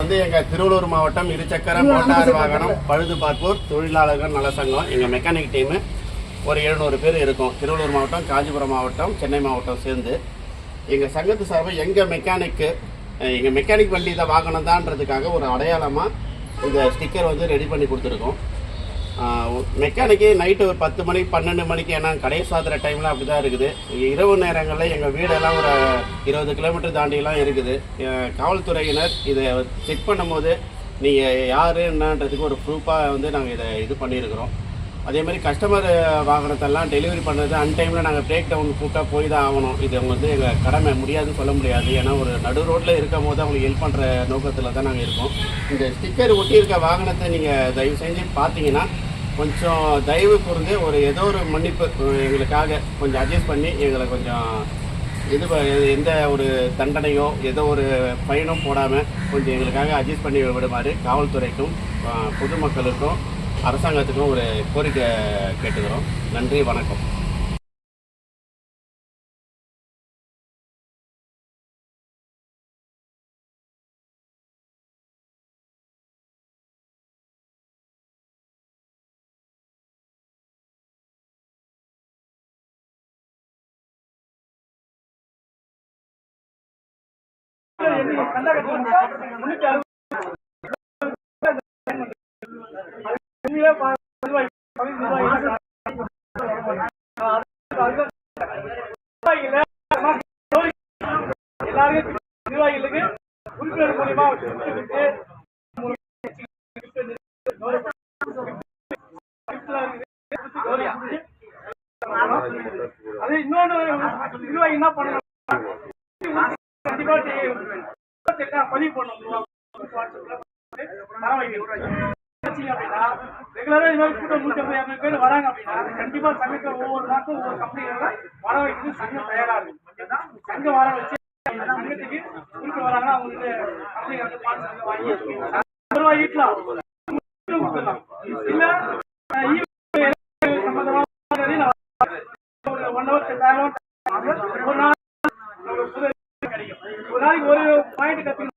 வந்து எங்க திருவள்ளூர் மாவட்டம் இருசக்கர மோட்டார் வாகனம் பழுது பார்ப்போர் தொழிலாளர்கள் நல சங்கம் எங்க மெக்கானிக் டீமு ஒரு எழுநூறு பேர் இருக்கும். திருவள்ளூர் மாவட்டம் காஞ்சிபுரம் மாவட்டம் சென்னை மாவட்டம் சேர்ந்து. எங்க சங்கத்து சார்பில் எங்க மெக்கானிக்கு அஹ், எங்க மெக்கானிக் வண்டி இதை வாகனம் தான்றதுக்காக ஒரு அடையாளமா இந்த ஸ்டிக்கர் வந்து ரெடி பண்ணி கொடுத்துருக்கோம். மெக்கானிக்கு நைட்டு ஒரு பத்து மணி பன்னெண்டு மணிக்கு ஏன்னா கடை சாத்துற டைமில் அப்படி தான் இருக்குது. இரவு நேரங்களில் எங்கள் வீடெல்லாம் ஒரு இருபது கிலோமீட்டர் தாண்டிலாம் இருக்குது. காவல்துறையினர் இதை செக் பண்ணும்போது நீங்கள் யார் என்னன்றதுக்கு ஒரு ப்ரூஃபாக வந்து நாங்கள் இதை இது பண்ணியிருக்கிறோம். அதே மாதிரி கஸ்டமர் வாகனத்தெல்லாம் டெலிவரி பண்ணுறது அன் டைமில் நாங்கள் பிரேக் டவுன் கூப்பிட்டா போய் தான் ஆகணும். இது வந்து எங்கள் கடமை முடியாதுன்னு சொல்ல முடியாது. ஏன்னா ஒரு நடு ரோட்டில் இருக்கும் போது அவங்களுக்கு ஹெல்ப் பண்ணுற நோக்கத்தில் தான் நாங்கள் இருக்கோம். இந்த ஸ்டிக்கர் ஒட்டியிருக்க வாகனத்தை நீங்கள் தயவு செஞ்சு பார்த்தீங்கன்னா கொஞ்சம் தயவு கூர்ந்து ஒரு ஏதோ ஒரு மன்னிப்பு எங்களுக்காக கொஞ்சம் அட்ஜஸ்ட் பண்ணி எங்களை கொஞ்சம் இது ப- எந்த ஒரு தண்டனையோ ஏதோ ஒரு பயணம் போடாமல் கொஞ்சம் எங்களுக்காக அட்ஜஸ்ட் பண்ணி விடுமாறு காவல்துறைக்கும் பொதுமக்களுக்கும் அரசாங்கத்துக்கும் ஒரு கோரிக்கை கேட்டுக்கிறோம். நன்றி வணக்கம். எல்லாருக்கும் நிர்வாகிகளுக்கு உறுப்பினர் மூலியமா கொடுத்துட்டு அது இன்னொன்று நிர்வாகி என்ன பண்ணணும்? கண்டிப்பா தெ- பதிவு பண்ணணும். தர வைக்கணும் அப்படின்னா ரெகுலரா இது கூட்டம் நூற்றம்பது இரநூறு பேர் வராங்க அப்படின்னா கண்டிப்பா சங்கத்தை ஒவ்வொரு நாட்டும் ஒவ்வொரு கம்பெனிகளை வர வைக்கிறது சங்கம் தயாரா இருக்கு. சங்கம் வர வச்சு சங்கத்துக்கு குறிப்பிட்டு வராங்கன்னா அவங்க வந்து கம்பெனி சங்கம் வாங்கி ஈட்டலாம். இல்ல ஒன் ஹவர் தயாரம் ஒரு நாள் கிடைக்கும். ஒரு நாளைக்கு ஒரு பாயிண்ட் கத்து